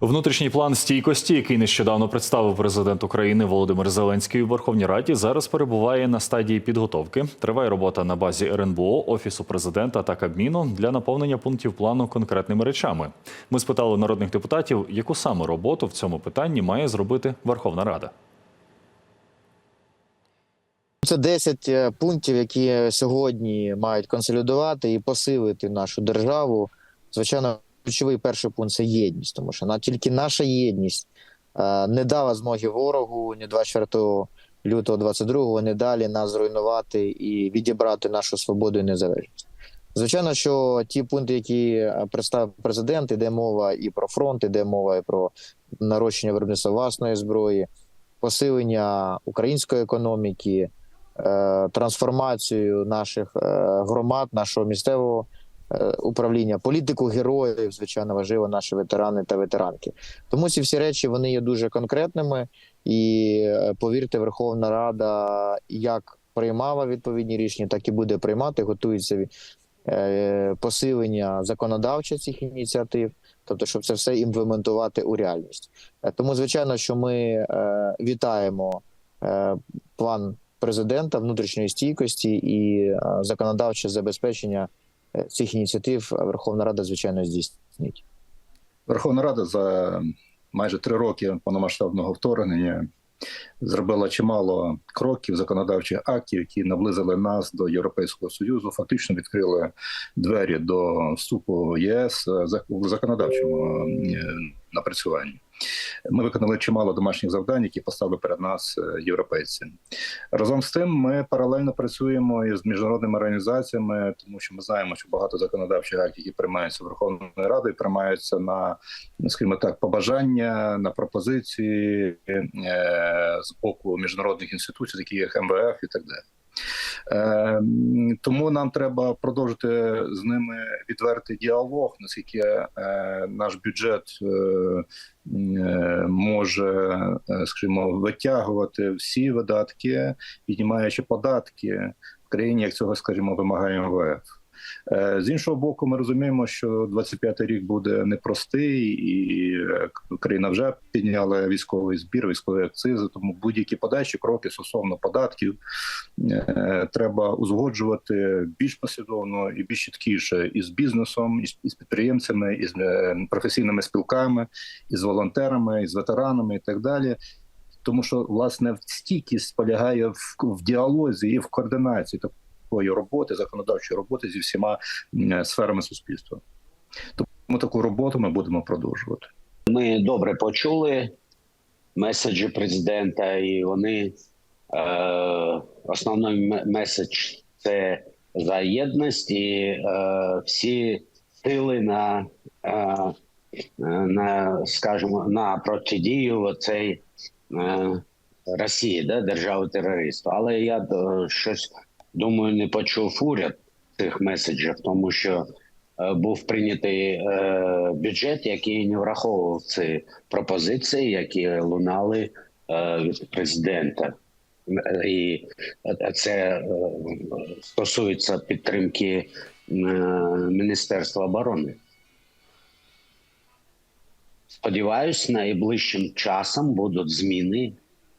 Внутрішній план стійкості, який нещодавно представив президент України Володимир Зеленський у Верховній Раді, зараз перебуває на стадії підготовки. Триває робота на базі РНБО, офісу президента та Кабміну для наповнення пунктів плану конкретними речами. Ми спитали народних депутатів, яку саме роботу в цьому питанні має зробити Верховна Рада. Це 10 е, пунктів, які сьогодні мають консолідувати і посилити нашу державу. Звичайно, ключовий перший пункт це єдність, тому що тільки наша єдність е, не дала змоги ворогу ні 24 лютого 22-го, не далі нас зруйнувати і відібрати нашу свободу і незалежність. Звичайно, що ті пункти, які е, представив президент, іде мова і про фронт, іде мова і про нарощення виробництва власної зброї, посилення української економіки, е, трансформацію наших громад, нашого місцевого управління, політику героїв, звичайно, важливо наші ветерани та ветеранки. Тому ці всі речі вони є дуже конкретними, і е, повірте, Верховна Рада як приймала відповідні рішення, так і буде приймати. Готується е, посилення законодавчих цих ініціатив, тобто, щоб це все імплементувати у реальність. Е, Тому, звичайно, що ми е, вітаємо е, план президента внутрішньої стійкості і е, законодавче забезпечення е, цих ініціатив Верховна Рада, звичайно, здійснить. Верховна Рада за майже три роки повномасштабного вторгнення зробила чимало кроків законодавчих актів, які наблизили нас до Європейського союзу, фактично відкрили двері до вступу в ЄС е, в законодавчому напрацюванні. Ми виконали чимало домашніх завдань, які поставили перед нас е, європейці. Разом з тим, ми паралельно працюємо із міжнародними організаціями, тому що ми знаємо, що багато законодавчих актів, які приймаються Верховною Радою, приймаються на скажімо так, побажання на пропозиції е, з боку міжнародних інституцій, такі як МВФ і так далі. Е, тому нам треба продовжити з ними відвертий діалог, наскільки е, наш бюджет е, е, може, е, скажімо, витягувати всі видатки, піднімаючи податки в країні, як цього, скажімо, вимагає МВФ. Е, З іншого боку, ми розуміємо, що 25-й рік буде непростий, і е, Україна вже підняла військовий збір, військові акцизи. Тому будь-які подальші кроки стосовно податків е, треба узгоджувати більш послідовно і більш чіткіше із бізнесом, із, підприємцями, із професійними спілками, із волонтерами, із ветеранами і так далі. Тому що власне стійкість полягає в, в діалозі і в координації такої роботи, законодавчої роботи зі всіма сферами суспільства. Тому таку роботу ми будемо продовжувати. Ми добре почули меседжі президента, і вони е, основний меседж це за єдність і е, всі сили на, е, на скажімо, на протидію цей е, Росії, да, держави терористу. Але я е, щось думаю, не почув уряд цих меседжів, тому що е, був прийнятий е, бюджет, який не враховував ці пропозиції, які лунали е, від президента. Е, І це е, стосується підтримки е, Міністерства оборони. Сподіваюсь, найближчим часом будуть зміни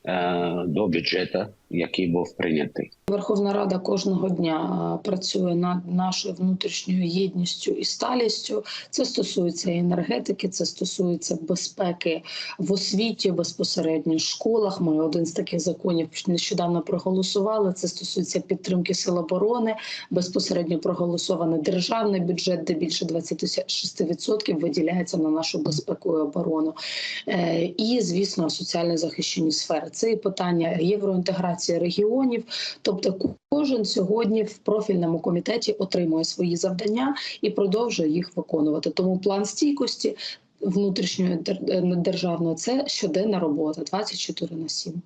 е, до бюджету, який був прийнятий. Верховна Рада кожного дня е, працює над нашою внутрішньою єдністю і сталістю. Це стосується енергетики, це стосується безпеки в освіті, безпосередньо в школах. Ми один з таких законів нещодавно проголосували. Це стосується підтримки сил оборони. Безпосередньо проголосований державний бюджет, де більше 26% виділяється на нашу безпеку і оборону. Е, І звісно, соціально захищені сфери. Це і питання євроінтеграції регіонів. Тобто, кожен сьогодні в профільному комітеті отримує свої завдання і продовжує їх виконувати. Тому план стійкості внутрішньої е, державної це щоденна робота 24 на 7.